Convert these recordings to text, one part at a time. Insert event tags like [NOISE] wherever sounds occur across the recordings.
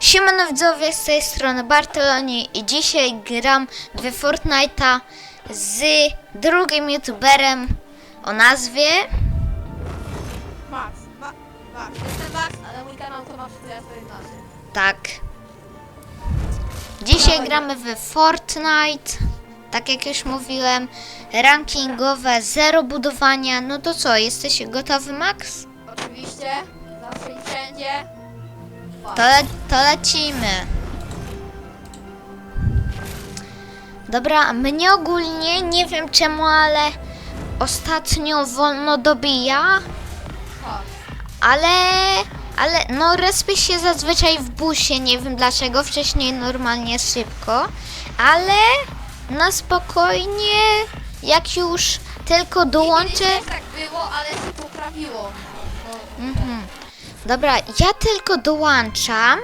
Siemano widzowie, z tej strony Bartoloni i dzisiaj gram w Fortnite'a z drugim youtuberem o nazwie... Max, ma, Max, jestem Max, ale mój kanał to Max 411. Tak. Dzisiaj gramy w Fortnite, tak jak już mówiłem, rankingowe, zero budowania. No to co, jesteś gotowy Max? Oczywiście, zawsze i wszędzie. To, le to lecimy. Dobra, mnie ogólnie nie wiem czemu, ale ostatnio wolno dobija, ale, ale no respię się zazwyczaj w busie, nie wiem dlaczego, wcześniej normalnie szybko, ale na spokojnie, jak już tylko dołączę... Też tak było, ale się poprawiło. Dobra, ja tylko dołączam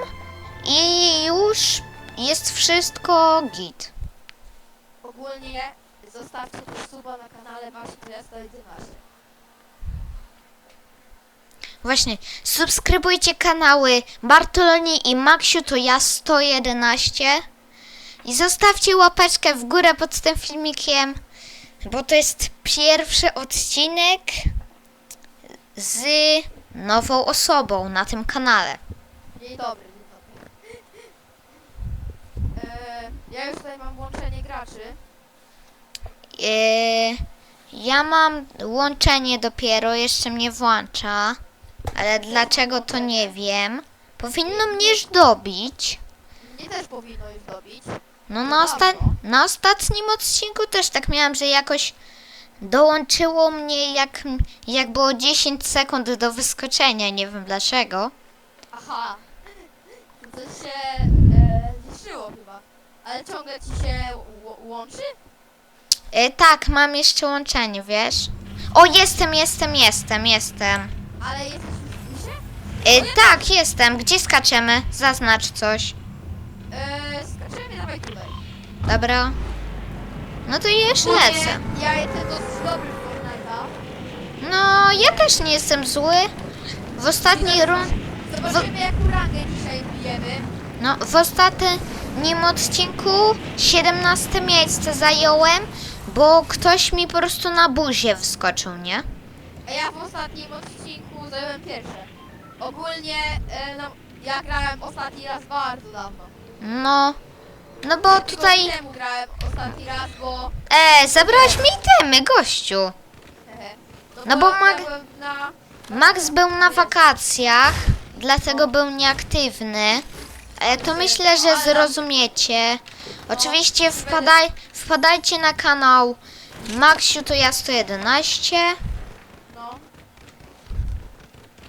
i już jest wszystko git. ogólnie zostawcie też suba na kanale Max 411. Właśnie, subskrybujcie kanały Bartoloni i Maksiu, to ja 111. I zostawcie łapeczkę w górę pod tym filmikiem, bo to jest pierwszy odcinek z nową osobą na tym kanale. Dzień dobry, dzień dobry. [LAUGHS] E, ja już tutaj mam łączenie graczy. Yy, ja mam łączenie dopiero, jeszcze mnie włącza, ale dlaczego to nie wiem. Powinno mnie już dobić. Mnie też powinno już dobić. No na, osta- na ostatnim odcinku też tak miałam, że jakoś dołączyło mnie jak, jak było 10 sekund do wyskoczenia, nie wiem dlaczego. Aha. To się e, zniszczyło chyba. Ale ciągle ci się ł- łączy? Yy, tak, mam jeszcze łączenie, wiesz? O, jestem, jestem, jestem, jestem. Ale jesteś w? Yy, tak, jestem. Gdzie skaczemy? Zaznacz coś. E, skaczemy dawaj tutaj. Dobra. No to już Ogólnie lecę. Ja jestem dosyć dobry w Fortnite'a. No, ja też nie jestem zły. W ostatniej run... Zobaczymy jaką rangę dzisiaj bijemy. No, w ostatnim odcinku 17 miejsce zająłem, bo ktoś mi po prostu na buzie wskoczył, nie? A ja w ostatnim odcinku zająłem pierwsze. Ogólnie e, no, ja grałem ostatni raz bardzo dawno. No, no bo tutaj... Temu grałem ostatni raz, bo... E, zabrałeś mi itemy, gościu. Hehe. No bo mag- na... Max był na wakacjach, dlatego był nieaktywny. E, to myślę, że zrozumiecie. Oczywiście wpadaj, wpadajcie na kanał Maxiu to ja 111. No.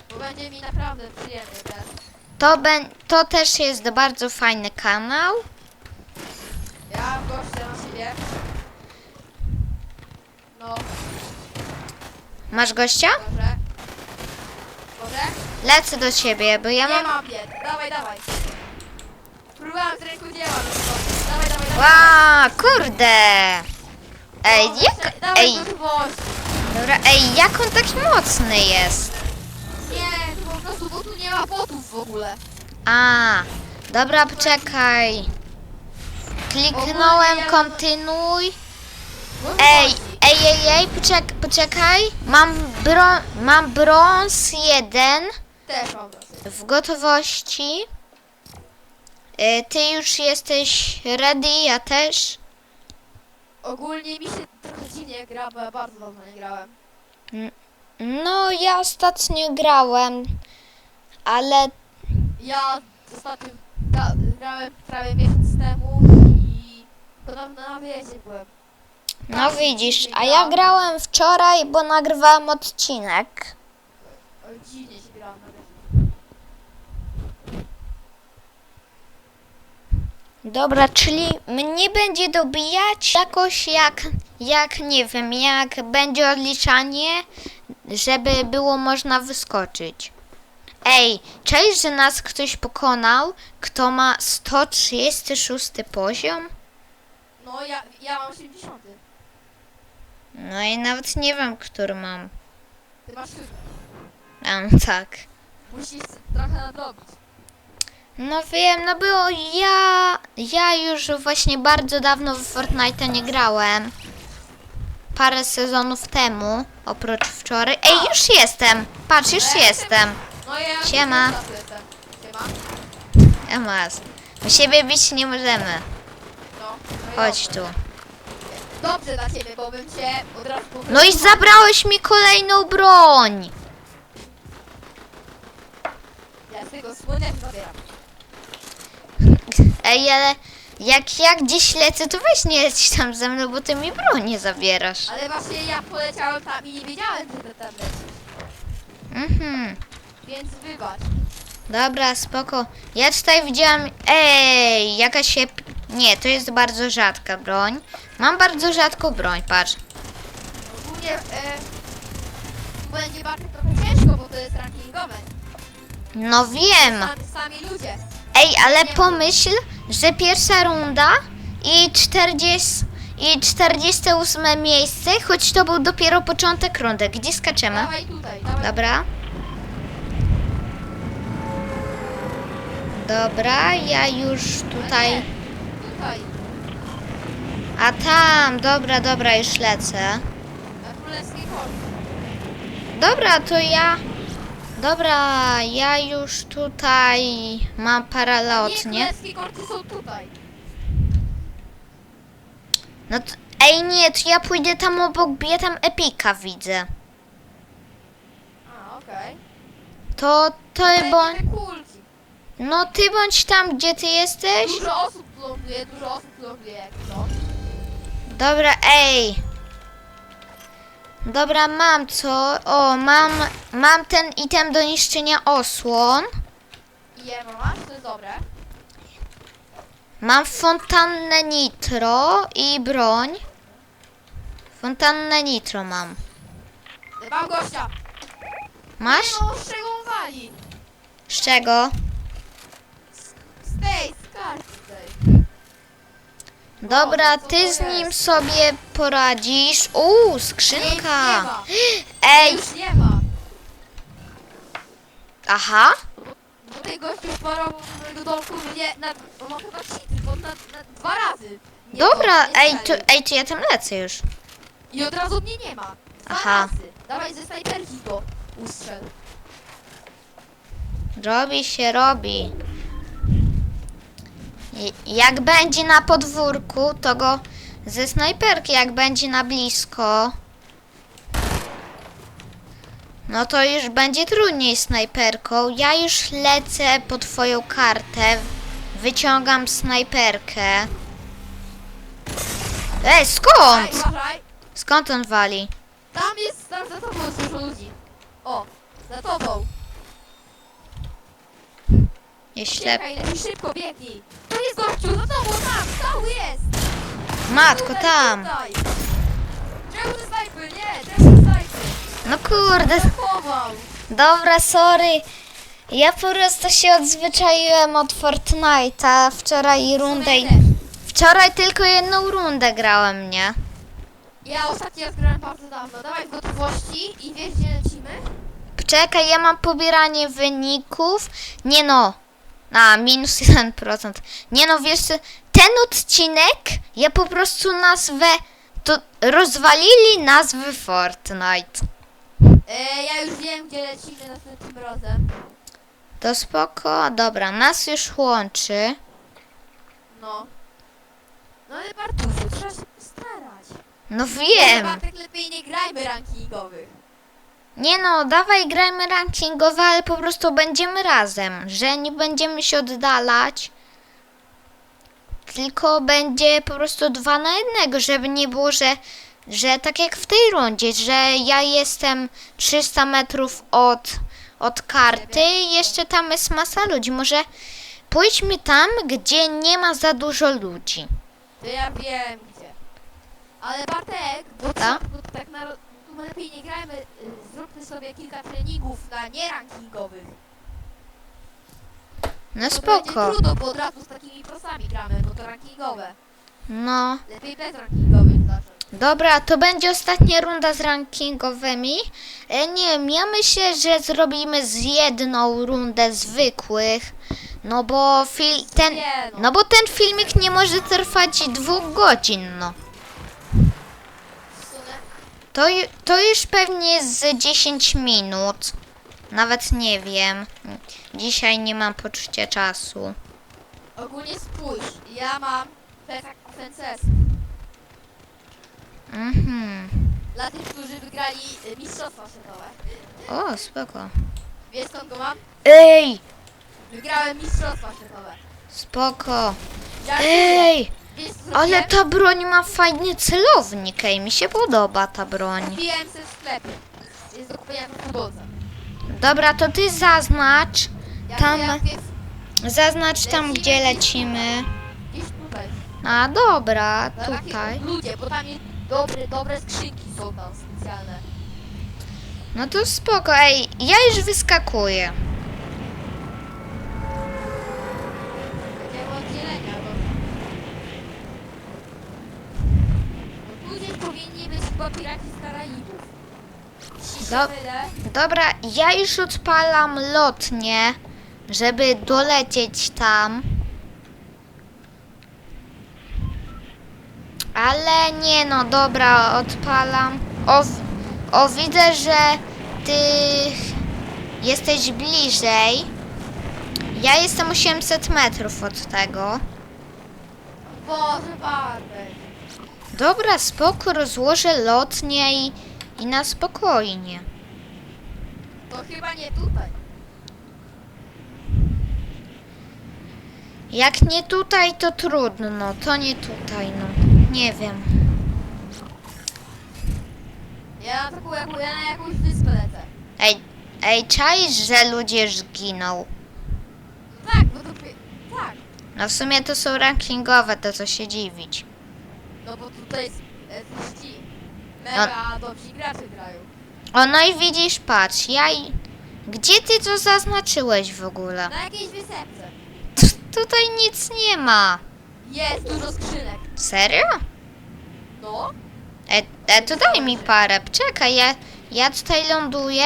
Bo będzie mi naprawdę przyjemny ten. To, to też jest bardzo fajny kanał. Ja goszczę na siebie. No, Masz gościa? dobrze. Dobrze? Lecę do ciebie, bo ja Nie mam... mam bied. Dawaj, dawaj. Próbowałem z rękodzieła. no Dawaj, dawaj, dawaj. Ła, kurde! Ej, No, jak... Dawaj Ej, dobra, ej, jak on taki mocny jest? Nie, po prostu, bo tu nie ma botów w ogóle. A, dobra, poczekaj. Kliknąłem kontynuuj. Ej, ej, ej, ej, poczek poczekaj. Mam, bro mam brąz jeden Też mam w gotowości. Y, Ty już jesteś ready, ja też. Ogólnie mi się trochę dziwnie gra, bo ja bardzo dawno nie grałem. No, ja ostatnio grałem, ale Ja ostatnio ga- grałem prawie miesiąc temu podobno na byłem. no widzisz, a ja grałem wczoraj, bo nagrywałem odcinek. Dziwnie się grałem na. Dobra, czyli mnie będzie dobijać jakoś jak, jak nie wiem, jak będzie odliczanie, żeby było można wyskoczyć. Ej, cześć, że nas ktoś pokonał, kto ma 136 poziom? No ja, ja mam 70. No i nawet nie wiem, który mam. Ty masz 7. A, tak. Musisz trochę nadrobić. No wiem, no było ja. Ja już właśnie bardzo dawno w Fortnite nie grałem. Parę sezonów temu, oprócz wczoraj. Ej, już jestem! Patrz, już jestem. No ja Siema. jestem. Siema. Emas. My siebie bić nie możemy. Chodź tu. Dobrze dla ciebie, bo bym cię od razu. No i zabrałeś mi kolejną broń. Ja z tego słynę zabieram. Ej, ale jak ja gdzieś lecę, to weź nie leć tam ze mną, bo ty mi broń nie zabierasz. Ale właśnie ja poleciałem tam i nie wiedziałem, że ty tam lecisz. Mhm. Więc wybacz. Dobra, spoko. Ja tutaj widziałam... Ej, jakaś ep... Nie, to jest bardzo rzadka broń. Mam bardzo rzadką broń, patrz. Ogólnie e, będzie bardzo trochę ciężko, bo to jest rankingowe. No wiem. Sami, sami ludzie. Ej, ale pomyśl, że pierwsza runda i 40... I 48 miejsce, choć to był dopiero początek rundy. Gdzie skaczemy? Dawaj tutaj, dawaj. Dobra. Dobra, ja już tutaj. Tutaj, A tam, dobra, dobra, już lecę. na królewskiej Polsce. Dobra, to ja. Dobra, ja już tutaj mam Nie, paralotnie. królewskie korty są tutaj. No to, ej nie, to ja pójdę tam obok, bo ja tam epika widzę. A, okej. To, to bądź, te kulki. no ty bądź tam, gdzie ty jesteś. Dużo osób ląduje, dużo osób ląduje to. Dobra, ej. Dobra, mam co? O, mam, mam ten item do niszczenia osłon. Je masz, to jest dobre. Mam fontannę nitro i broń. Fontannę nitro mam. Mam gościa. Masz? Nie no, z czego on wali? Z czego? Z tej, z karty tej. Dobra, ty z nim sobie poradzisz. Uuu, skrzynka. Ej, Już nie ma. aha. Bo tej gościu parował do domku mnie na... On ma chyba cheaty, bo na, na dwa razy. Nie Dobra, nie ej, strzelił. ej, to ja tam lecę już. I od razu mnie nie ma. Dwa Aha. razy. Dawaj ze snajperki go ustrzel. Robi się, robi. Jak będzie na podwórku, to go ze snajperki, jak będzie na blisko. No to już będzie trudniej snajperką. Ja już lecę po twoją kartę. Wyciągam snajperkę. Ej, skąd? Skąd on wali? Tam jest, tam za tobą jest dużo ludzi. O, za tobą. Jeśli... Czekaj, lepiej szybko biegnij. Tu jest gościu, za tobą, tam, cały jest. Matko, Tutaj, tam. Tutaj. Czemu te snajpy? Nie, snajpy. No kurde. Dobra, sorry. Ja po prostu się odzwyczaiłem od Fortnite'a. Wczoraj rundę. Wczoraj tylko jedną rundę grałem, nie? Ja ostatni raz grałem bardzo dawno. Dawaj w gotowości i wiesz gdzie lecimy? Czekaj, ja mam pobieranie wyników. Nie no. A, minus 1%. Nie no, wiesz co, ten odcinek ja po prostu nazwę... To rozwalili nazwę Fortnite. E, ja już wiem gdzie lecimy następnym razem. To spoko. Dobra, nas już łączy. No. No ale Bartusiu, trzeba się postarać. No wiem. Bartek lepiej nie grajmy rankingowych. Nie no, dawaj grajmy rankingowe, ale po prostu będziemy razem, że nie będziemy się oddalać. Tylko będzie po prostu dwa na jednego, żeby nie było, że, że tak jak w tej rundzie, że ja jestem 300 metrów od, od karty i jeszcze tam jest masa ludzi. Może pójdźmy tam, gdzie nie ma za dużo ludzi. To ja wiem gdzie. Ale Bartek, bo Tak? tak na, tu lepiej nie grajmy, y, zróbmy sobie kilka treningów na nierankingowych. No To spoko. będzie trudno, bo od razu z takimi prosami gramy, bo to rankingowe. No. Lepiej bez rankingowych zacząć. Dobra, to będzie ostatnia runda z rankingowymi. E, nie wiem, ja myślę, że zrobimy z jedną rundę zwykłych. No bo fil ten. Nie no. No bo ten filmik nie może trwać dwóch godzin, no. To, to już pewnie z 10 minut. Nawet nie wiem. Dzisiaj nie mam poczucia czasu. Ogólnie spójrz, ja mam FNCS. Mhm. Dla tych, którzy wygrali y, Mistrzostwa Światowe. O, spoko. Wiesz skąd go mam? Ej! Wygrałem Mistrzostwa Światowe. Spoko. Żartuję. Ej! Ale ta broń ma fajny celownik, ej, mi się podoba ta broń. Kupiłem sobie w sklepie. Jest do kupienia w fotobudce. Dobra, to ty zaznacz. Tam- jest Zaznacz tam, gdzie lecimy. gdzieś tutaj. A, dobra, tutaj. ludzie, bo tam jest dobre, dobre skrzynki są tam specjalne. No to spoko, ej, ja już wyskakuję. Takiego oddzielenia, bo... bo tu gdzieś powinni być chyba piraci z Karaibów. Mylę. Dobra, ja już odpalam lotnię, żeby dolecieć tam. Ale nie no, dobra, odpalam. O, o widzę, że ty jesteś bliżej. Ja jestem 800 metrów od tego. Boże. Dobra, spoko, rozłożę lotnię i, i na spokojnie. To chyba nie tutaj. Jak nie tutaj, to trudno. To nie tutaj, no. Nie wiem. Ja jaką, ja na jakąś wyspę lecę. Ej, ej, czaisz, że ludzie zginą. No tak, bo to... pi- Tak. No w sumie to są rankingowe, to co się dziwić. No bo tutaj jest, ci mega dobrzy gracze grają. O, no i widzisz, patrz, ja i... Gdzie ty to zaznaczyłeś w ogóle? Na jakiejś wysepce. T tutaj nic nie ma. Jest dużo skrzynek. Serio? No. E, e to daj mi parę. Czekaj, ja, ja tutaj ląduję.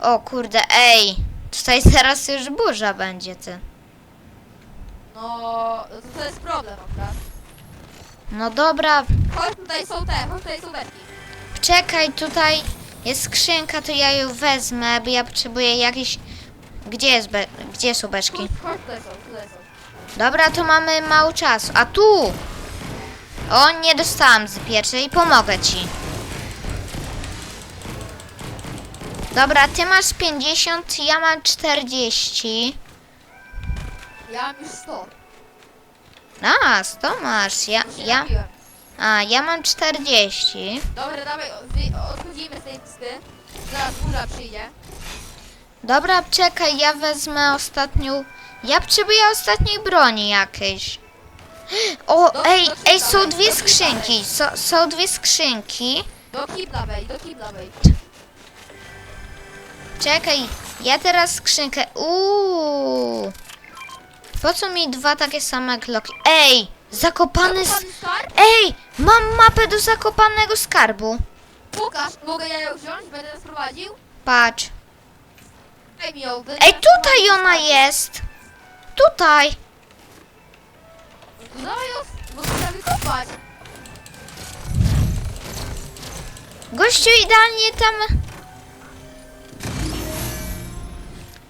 O kurde, ej. Tutaj [LAUGHS] teraz już burza będzie, ty. No, to, to jest problem akurat. No dobra, Chodź tutaj są te, chodź tutaj są beczki. Czekaj, tutaj jest skrzynka, to ja ją wezmę, bo ja potrzebuję jakiś... Gdzie jest be... Gdzie są beczki? Chodź, chodź tutaj są, tutaj są. Dobra, to mamy mało czasu. A tu! O, nie dostałam z pierwszej, pomogę ci. Dobra, ty masz 50, ja mam 40. Ja mam już 100. A, 100 masz, ja, ja, a, ja mam 40. Dobra, dawaj, odchodzimy z tej wyspy. Zaraz burza przyjdzie. Dobra, czekaj, ja wezmę ostatnią. Ja potrzebuję ostatniej broni jakiejś. O, ej, ej, są dwie skrzynki. So, są dwie skrzynki. Do kibla wejdź, do kibla wejdź. Czekaj, ja teraz skrzynkę. Uuu. Po co mi dwa takie same kloki? Ej, zakopany. S- Zakopany skarb? ej, mam mapę do zakopanego skarbu. Pokaż, mogę ja ją wziąć, będę nas prowadził? Patrz. Daj mi ją. będę Ej, tutaj prowadził. ona jest. Tutaj. No ją, bo trzeba wykopać. Gościu idealnie tam.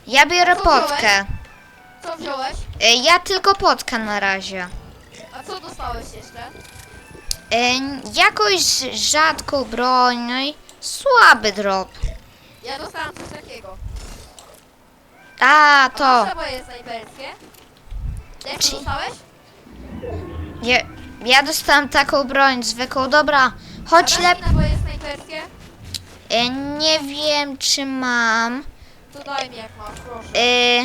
Ja biorę Co wziąłeś? potkę. Co wziąłeś? E, Ja tylko potkę na razie. A co dostałeś jeszcze? E, Jakąś rzadką broń, no i słaby drop. Ja dostałam coś takiego. A, A to. masz naboje snajperskie? Jak Czy- to dostałeś? Ja, ja dostałam taką broń zwykłą. Dobra, chodź A lep. naboje snajperskie? E, Nie wiem, czy mam. To daj mi jak masz, proszę. E,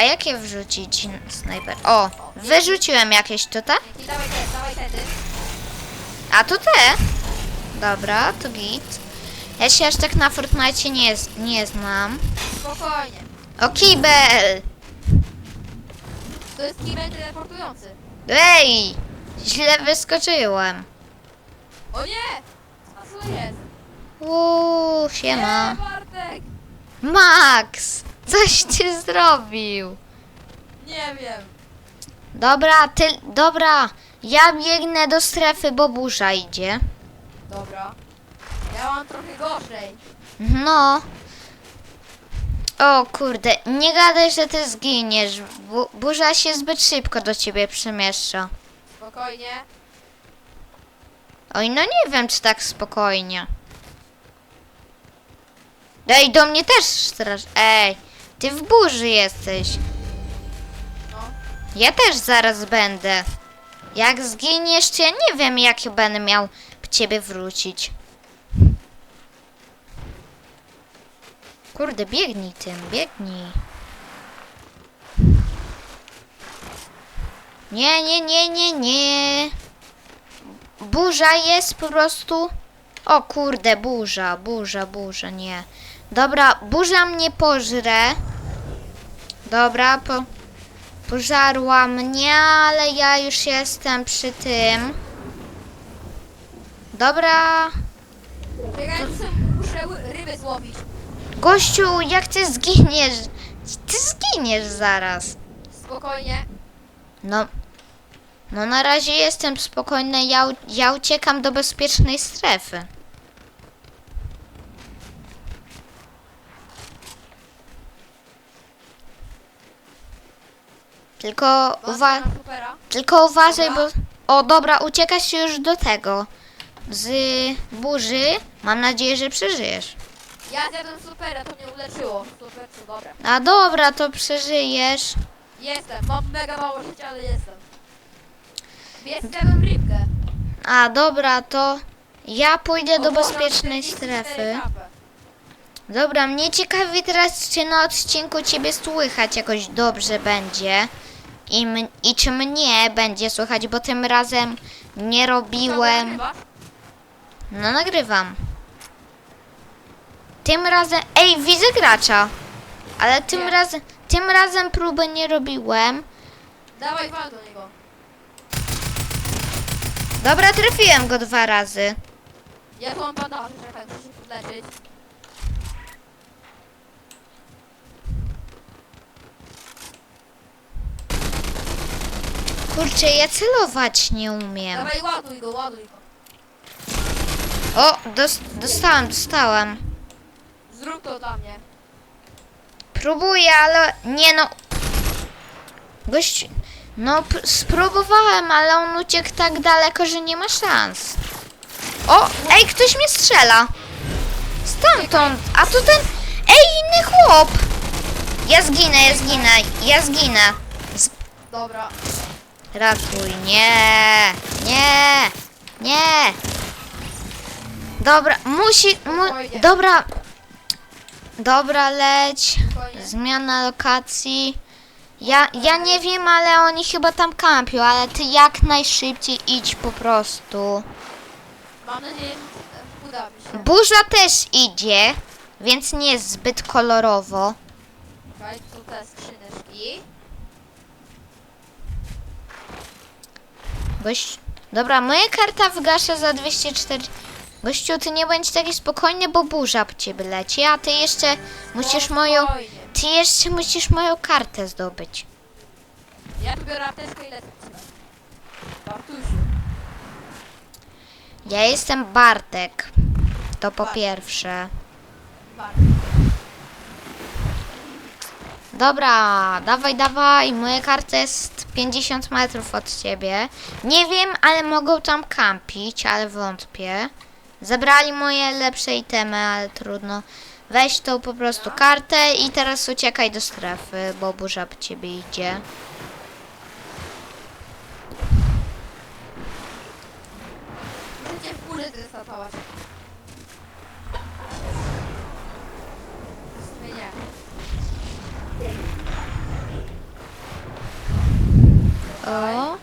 A jakie wrzucić snajper? O, wyrzuciłem jakieś tutaj. Dawaj ten, dawaj tedy. A to te? Dobra, to git. Ja się aż tak na Fortnite nie, nie znam. Spokojnie. O, kibel! To jest kibel teleportujący. Ej! Źle wyskoczyłem. O nie! A co jest? Uuu, siema. Nie, Bartek! Max! Coś ty zrobił. Nie wiem. Dobra, ty, dobra. Ja biegnę do strefy, bo burza idzie. Dobra. Ja mam trochę gorzej. No. O kurde, nie gadaj, że ty zginiesz. Bu burza się zbyt szybko do ciebie przemieszcza. Spokojnie. Oj, no nie wiem, czy tak spokojnie. Ej, do mnie też strasz. Ej, ty w burzy jesteś. Ja też zaraz będę. Jak zginiesz, to ja nie wiem, jak będę miał ciebie wrócić. Kurde, biegnij tym, biegnij. Nie, nie, nie, nie, nie. Burza jest po prostu. O kurde, burza, burza, burza, nie. Dobra, burza mnie pożre. Dobra, po, pożarła mnie, ale ja już jestem przy tym. Dobra. Czekaj, muszę ryby złowić. Gościu, jak ty zginiesz? Ty zginiesz zaraz. Spokojnie. No. No na razie jestem spokojny, ja, ja uciekam do bezpiecznej strefy. Tylko uwa- tylko uważaj, bo... Dobra. O, dobra, uciekasz już do tego. Z burzy. Mam nadzieję, że przeżyjesz. Ja zjadłem supera, to mnie uleczyło. Super, to dobre. A dobra, to przeżyjesz. Jestem, mam mega mało życia, ale jestem. Zjadłem rybkę. A dobra, to ja pójdę do Obowiązek bezpiecznej 44 strefy. Dobra, mnie ciekawi teraz, czy na odcinku ciebie słychać jakoś dobrze będzie. I, m- I czy mnie będzie słychać, bo tym razem nie robiłem. No nagrywam. Tym razem. Ej, widzę gracza. Ale tym Nie. razem. Tym razem próby nie robiłem. Dawaj wal do niego. Dobra, trafiłem go dwa razy. Ja tu mam czekaj, muszę Kurczę, ja celować nie umiem. Dawaj ładuj go, ładuj go. O, dos dostałem, dostałem. Zrób to dla mnie. Próbuję, ale nie no. Gość. No, spróbowałem, ale on uciekł tak daleko, że nie ma szans. O, ej, ktoś mnie strzela. Stamtąd, a tu ten. Ej, inny chłop. Ja zginę, ja zginę, ja zginę. Z Dobra. Ratuj, nie, nie, nie. Dobra, musi, mu, dobra, dobra, leć. Zmiana lokacji. Ja, ja nie wiem, ale oni chyba tam kampią, ale ty jak najszybciej idź po prostu. Mam nadzieję, że uda mi się. Burza też idzie, więc nie jest zbyt kolorowo. Czekaj, tu są te skrzyneczki. Gość... Dobra, moja karta wygasza za 204. Gościu, ty nie bądź taki spokojny, bo burza po ciebie leci, a ty jeszcze musisz moją... Spokojnie. Ty jeszcze musisz moją kartę zdobyć. Ja biorę apteczkę i lecę. Bartusiu. Ja jestem Bartek. To po Bartek. pierwsze. Bartuś. Dobra, dawaj, dawaj. Moja karta jest 50 metrów od ciebie. Nie wiem, ale mogą tam kampić, ale wątpię. Zebrali moje lepsze itemy, ale trudno. Weź tą po prostu kartę i teraz uciekaj do strefy, bo burza po ciebie idzie. Zrestartować. W sumie nie. O.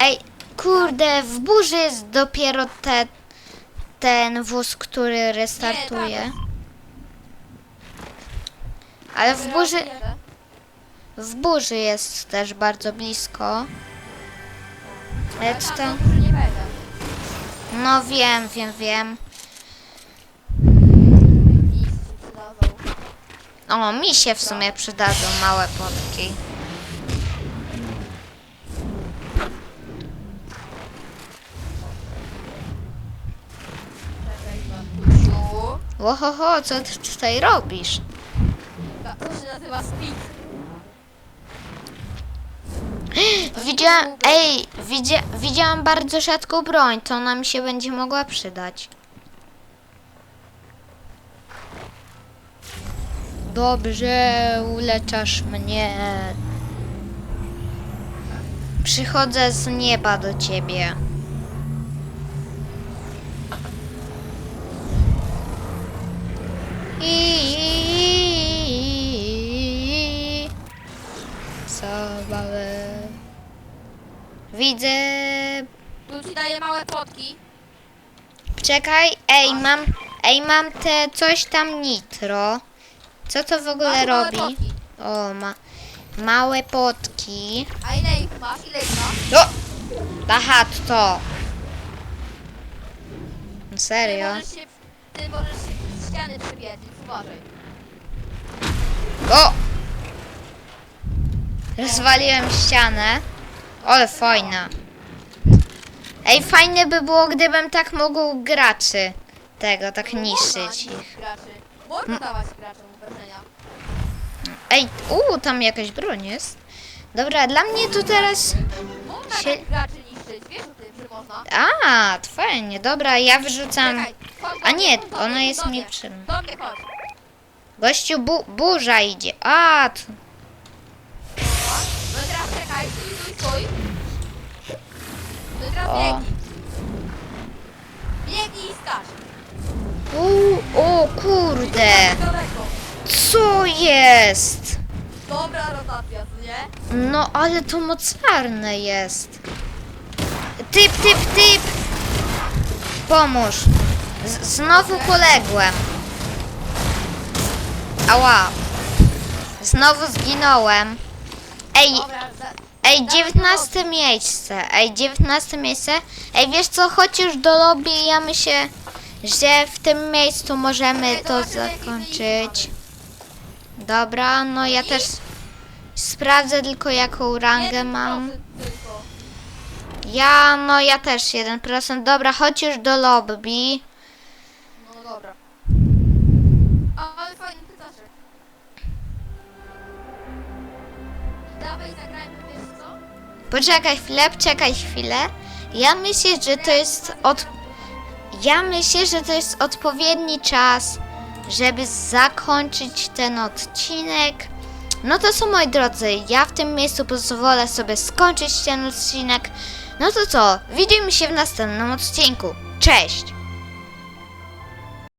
Ej, kurde, w burzy jest dopiero te, ten wóz, który restartuje. Nie, Ale w burzy, w burzy jest też bardzo blisko. Lecz dobrze nie będę. No wiem, wiem, wiem. O, mi się w sumie przydadzą małe potki. Ohoho, co ty tutaj robisz? To się nazywa speed. Widziałam, ej, widzia, widziałam bardzo rzadką broń, to ona mi się będzie mogła przydać. Dobrze, uleczasz mnie. Przychodzę z nieba do ciebie. I zabawę. Widzę. Tu ci daję małe potki. Czekaj, ej, mam. Ej, mam te coś tam nitro. Co to w ogóle Masz małe robi? potki. O, ma. Małe potki. A ile ich masz? Ile ich masz? O! Aha, to. Ty Serio? możesz się, ty możesz się ściany więc uważaj. O! Rozwaliłem ścianę. Ale fajna. Ej, fajne by było, gdybym tak mógł graczy tego, tak niszczyć ich. graczy. Można dawać graczom obrażenia. Ej, u, tam jakaś broń jest. Dobra, dla mnie to teraz... Można Sie- tak graczy niszczyć, wiesz o tym, że można. A, to fajnie, dobra, ja wyrzucam... Czekaj, chodź A nie, ona jest przyjemna. Do mnie chodź. Gościu, bu burza idzie. A, to... No teraz czekaj, stój, stój, stój. No teraz O. biegnij. Biegnij i skacz. U, o kurde, Daleko. co jest? Dobra rotacja, co nie? No, ale to mocarne jest. Typ, typ, typ! Pomóż. Z znowu poległem. Ała. Znowu zginąłem. Ej, ej, 19 miejsce. Ej, 19 miejsce. Ej, wiesz co, chodź już do lobby i ja myślę, że w tym miejscu możemy to zakończyć. Dobra, no ja też sprawdzę tylko jaką rangę 1% mam. Ja, no ja też 1%. Dobra, chodź już do lobby. Poczekaj chwilę, czekaj chwilę. Ja myślę, że to jest od... Ja myślę, że to jest odpowiedni czas, żeby zakończyć ten odcinek. No to co moi drodzy, ja w tym miejscu pozwolę sobie skończyć ten odcinek. No to co, widzimy się w następnym odcinku. Cześć!